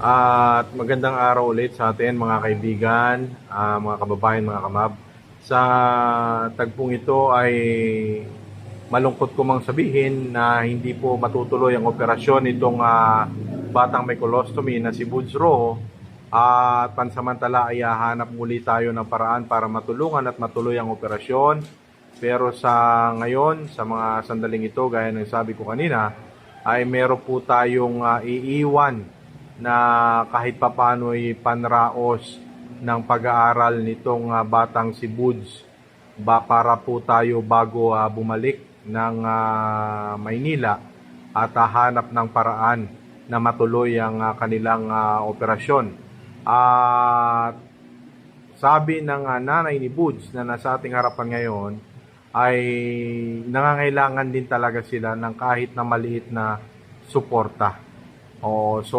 At magandang araw ulit sa atin mga kaibigan, ah, mga kababayan, mga kamab. Sa tagpong ito ay malungkot ko mang sabihin na hindi po matutuloy ang operasyon nitong ah, batang may colostomy na si Buds Rojo. At pansamantala ay hahanap muli tayo ng paraan para matulungan at matuloy ang operasyon. Pero sa ngayon, sa mga sandaling ito, gaya ng sabi ko kanina, ay meron po tayong ah, iiwan na kahit papano ay panraos ng pag-aaral nitong ah, batang si Buds ba para po tayo bago ah, bumalik ng ah, Maynila at hahanap ng paraan na matuloy ang ah, kanilang ah, operasyon. At sabi ng ah, nanay ni Buds na nasa ating harapan ngayon ay nangangailangan din talaga sila ng kahit na maliit na suporta. Oh, so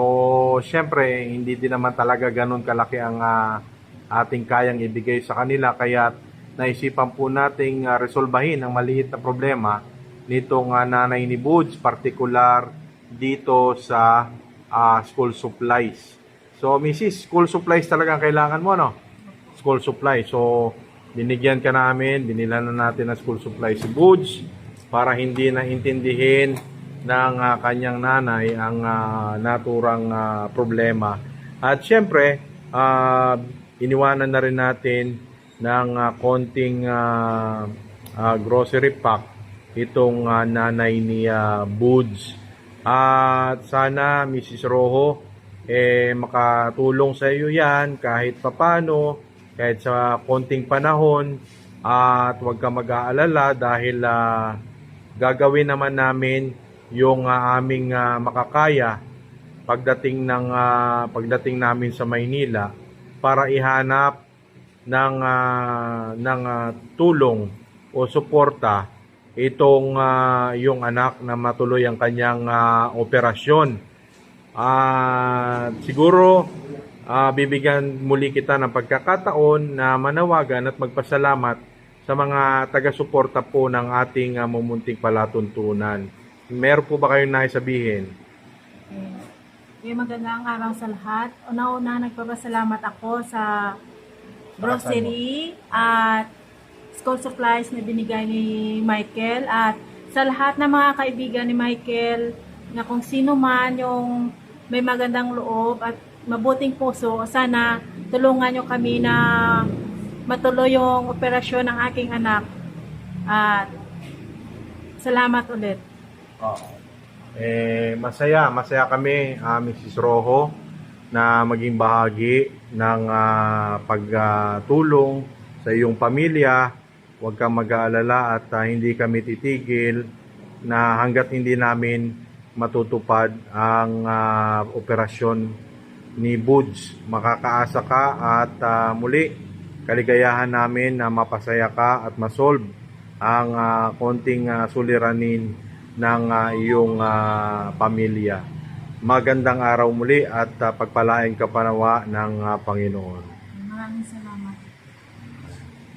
syempre hindi din naman talaga ganun kalaki ang ah, ating kayang ibigay sa kanila kaya naisipan po nating ah, resolbahin ang maliit na problema nitong ah, nanay ni Buds, particular dito sa ah, school supplies. So Mrs. school supplies talaga ang kailangan mo no? School supplies. So binigyan ka namin, binila na natin ng school supplies si Buds para hindi na intindihin ng ah, kanyang nanay ang ah, naturang ah, problema. At syempre, ah, iniwanan na rin natin ng ah, konting ah, ah, grocery pack itong ah, nanay ni ah, Buds. At sana, Mrs. Rojo, eh, makatulong sa iyo yan kahit papano, kahit sa konting panahon, at huwag ka mag-aalala dahil ah, gagawin naman namin yung ah, aming ah, makakaya pagdating ng ah, pagdating namin sa Maynila para ihanap ng ah, ng ah, tulong o suporta itong ah, yung anak na matuloy ang kanyang ah, operasyon. At siguro ah, bibigyan muli kita ng pagkakataon na manawagan at magpasalamat sa mga taga-suporta po ng ating ah, mumunting palatuntunan. Meron po ba kayong naisabihin? Okay, magandang araw sa lahat. Una-una, nagpapasalamat ako sa grocery at school supplies na binigay ni Michael at sa lahat ng mga kaibigan ni Michael na kung sino man yung may magandang loob at mabuting puso, sana tulungan nyo kami na matuloy yung operasyon ng aking anak. At salamat ulit. Eh, masaya, masaya kami, ah, Mrs. Rojo, na maging bahagi ng ah, pagtulong sa iyong pamilya. Huwag kang mag-aalala at ah, hindi kami titigil na hanggat hindi namin matutupad ang ah, operasyon ni Buds. Makakaasa ka at ah, muli kaligayahan namin na mapasaya ka at masolve ang ah, konting ah, suliranin ng uh, iyong uh, pamilya. Magandang araw muli at uh, pagpalain ka panawa ng uh, Panginoon. Maraming salamat.